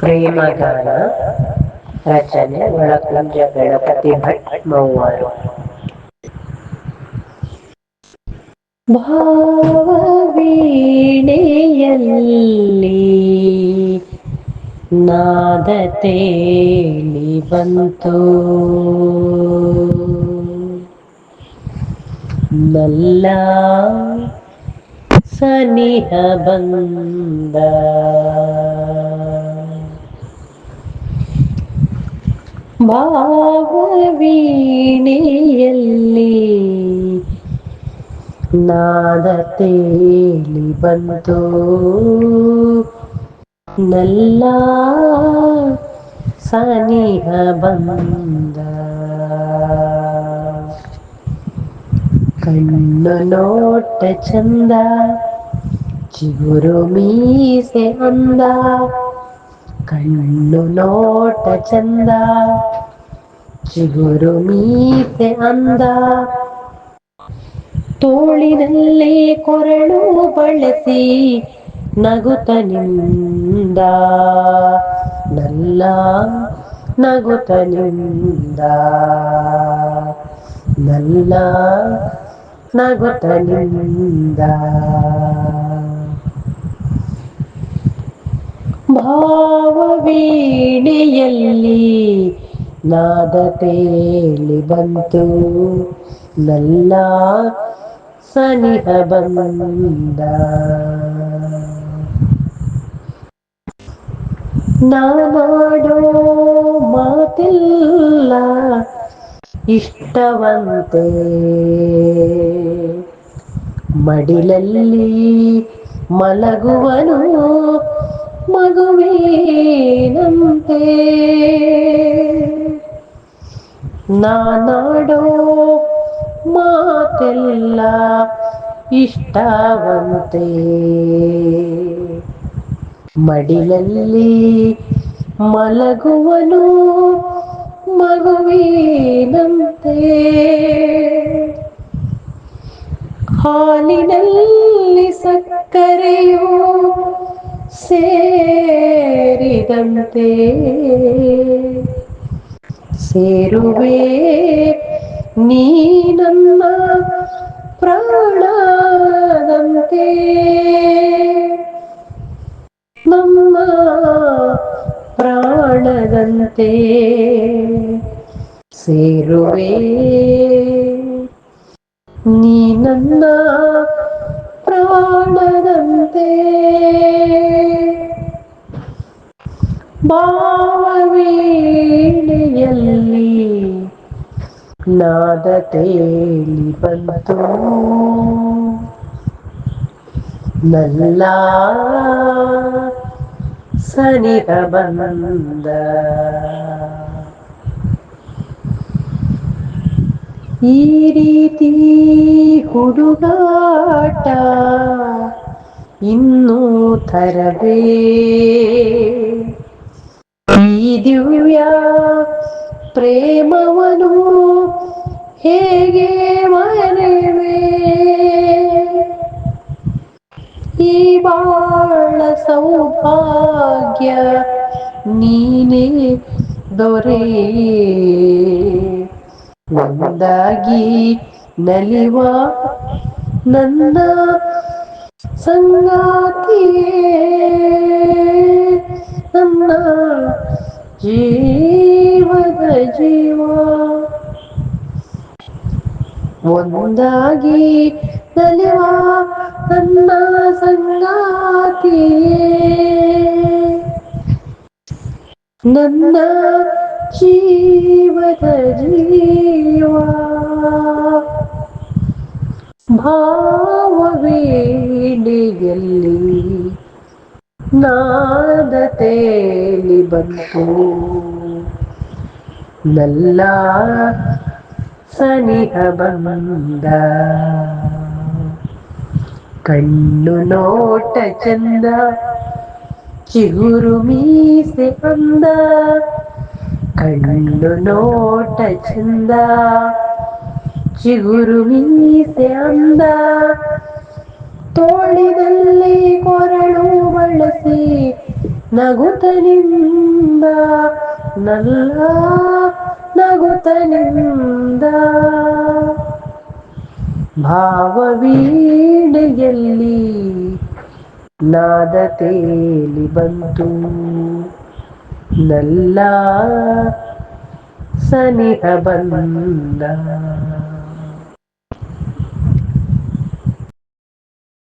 ಪ್ರೇಮಗಾನ ರಚನೆ ಒಳಕುಂಜ ಗಣಪತಿ ಭಟ್ ಮೌವಾರು ಭಾವವೀಣೆಯಲ್ಲಿ ನಾದ ತೇಲಿ ಬಂತು ನಲ್ಲ ಸನಿಹ ಬಂದ ಭಾವವೀಣೆಯಲ್ಲಿ ನಾದ ತೇಲಿ ಬಂತು ನಲ್ಲ ಸನಿಹ ಬಂದ ಕಣ್ಣು ನೋಟ ಚಂದ ಚಿಗುರು ಮೀಸೆ ಅಂದ ಕಣ್ಣು ನೋಟ ಚಂದ, ಚಿಗುರು ಮೀಸೆ ಅಂದ. ತೋಳಿನಲ್ಲೇ ಕೊರಳು ಬಳಸಿ ನಗುತ ನಿಂದ. ನಲ್ಲ ನಗುತ ನಿಂದ. ನಲ್ಲ ನಗುತ ನಿಂದ. ಭಾವವೀಣೆಯಲ್ಲಿ ನಾದ ತೇಲಿ ಬಂತು. ನಲ್ಲ ಸನಿಹ ಬಂದ. ನಾನಾಡೋ ಮಾತಿಲ್ಲ ಇಷ್ಟವಂತೆ. ಮಡಿಲಲ್ಲಿ ಮಲಗುವನು ಮಗುವೇನಂತೆ ನಾನಾಡೋ ಮಾತೆಲ್ಲ ಇಷ್ಟವಂತೆ ಮಡಿಲಲ್ಲಿ ಮಲಗುವನು ಮಗುವಿನಂತೆ ಹಾಲಿನಲ್ಲಿ ಸಕ್ಕರೆಯು ಸೇರಿದಂತೆ ಸೇರುವೆ ನೀ ನನ್ನ ಪ್ರಾಣದಂತೆ ನಮ್ಮ ಪ್ರಾಣದಂತೆ ಸೇರುವೆ ನೀ ನನ್ನ ಪ್ರಾಣದಂತೆ ಭಾವವೀಣೆಯಲ್ಲಿ ನಾದ ತೇಲಿ ಬಂತು. ನಲ್ಲ ಸನಿಹ ಬಂದ. ಈ ರೀತಿ ಹುಡುಗಾಟ ಇನ್ನೂ ತರವೇ ಈ ದಿವ್ಯ ಪ್ರೇಮವನು ಹೇಗೆ ಮರೆವೆ ಈ ಬಾಳ ಸೌಭಾಗ್ಯ ನೀನೇ ದೊರೆ ಒಂದಾಗಿ ನಲಿವ ನನ್ನ ಸಂಗಾತಿಯೇ. ಜೀವದ ಜೀವ. ಒಂದಾಗಿ ನಲಿವ ನನ್ನ ಸಂಗಾತಿಯೇ ನನ್ನ ಜೀವದ ಜೀವ. ಭಾವವೇ ನಾದ ತೇಲಿ ಬಂತು. ನಲ್ಲ ಸನಿಹ ಬಂದ. ಕಣ್ಣು ನೋಟ ಚಂದ ಚಿಗುರು ಮೀಸೆ ಅಂದ ಕಣ್ಣು ನೋಟ ಚಂದ ಚಿಗುರು ಮೀಸೆ ಅಂದ. ತೋಳಿನಲ್ಲಿ ನಗುತನಿಂದ ನಲ್ಲ ನಗುತನಿಂದ. ಭಾವವೀಣೆಯಲ್ಲಿ ನಾದ ತೇಲಿ ಬಂತು. ನಲ್ಲ ಸನಿಹ ಬಂದ.